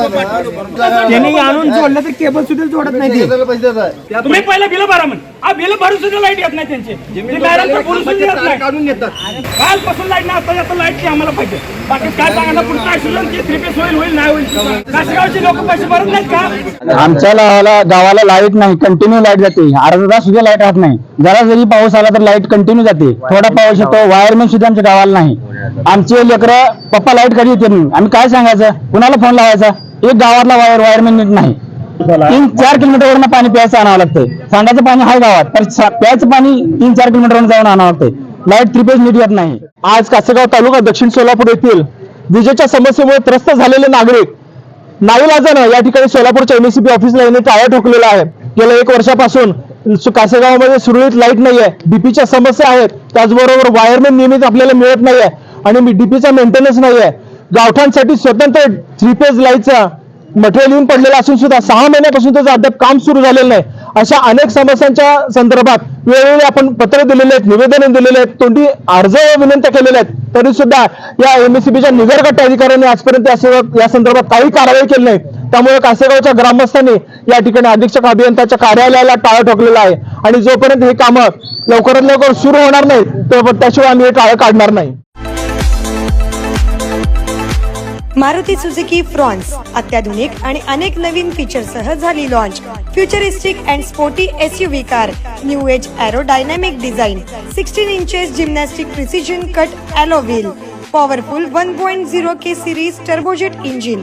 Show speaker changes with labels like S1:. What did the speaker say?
S1: त्यांनी आणून जोडलं तर केबल सुद्धा जोडत नाही ते.
S2: तुम्ही पहिला बिल भरा म्हण. हा बिल भरून सुद्धा लाइट येत नाही त्यांचे. ते
S1: काढून येतात
S2: कालपासून लाइट नाही आता आता लाईटची आम्हाला पाहिजे. बाकी काय सांगा पुढे काय सुद्धा थ्री पीस होईल होईल नाही होईल. काशीगावचे लोक पैसे भरत नाहीत का?
S3: आमच्या गावाला गावाला लाइट नाही कंटिन्यू लाइट जाते. अर्धा तास सुद्धा लाइट राहत नाही. जरा जरी पाऊस आला तर लाइट कंटिन्यू जाते. थोडा पाऊस येतो वायरमॅन सुद्धा आमच्या गावाला नाही. आमचे लेकरं पप्पा लाइट कधी येते म्हणून. आम्ही काय सांगायचं? कुणाला फोन लावायचा? एक गावातला वायर वायरमॅन नीट नाही. तीन चार किलोमीटरवरून पाणी प्यायचं आणावं लागतंय. सांडाचं पाणी आहे गावात तर प्यायचं पाणी तीन चार किलोमीटरवरून जाऊन आणावं लागतंय. लाइट त्रिपेज नीट येत नाही.
S4: आज कासेगाव तालुका दक्षिण सोलापूर येथील विजेच्या समस्येमुळे त्रस्त झालेले नागरिक नाईलाजानं या ठिकाणी सोलापूरच्या एमएससीबी ऑफिसला येणे टाळ्या ठोकलेला आहे. गेल्या एक वर्षापासून कासेगावमध्ये सुरळीत लाइट नाही आहे डीपीच्या समस्या आहेत. त्याचबरोबर वायरमॅन नियमित आपल्याला मिळत नाहीये. आणि डीपीचा मेंटेनन्स नाहीये. गावठांसाठी स्वतंत्र थ्री पेज लाईटचा मटेरियल येऊन पडलेला असून सुद्धा सहा महिन्यापासून त्याचं अद्याप काम सुरू झालेलं नाही. अशा अनेक समस्यांच्या संदर्भात वेळोवेळी आपण पत्र दिलेले आहेत निवेदन दिलेले आहेत तोंडी अर्ज विनंत्या केलेल्या आहेत. तरी सुद्धा या एमएससीबीच्या निगरगट्ट अधिकाऱ्यांनी आजपर्यंत या संदर्भात काही कारवाई केली नाही. त्यामुळे कासेगावच्या ग्रामस्थांनी या ठिकाणी अधीक्षक अभियंताच्या कार्यालयाला टाळं ठोकलेलं आहे. आणि जोपर्यंत हे कामं लवकरात लवकर सुरू होणार नाही तो त्याशिवाय आम्ही हे टाळं काढणार नाही.
S5: Maruti Suzuki Fronx. अत्याधुनिक आणि अनेक नवीन फीचरसह झाली launch futuristic and sporty S U V car new age aerodynamic design sixteen inches gymnastic precision cut alloy wheel powerful one point zero K series turbojet engine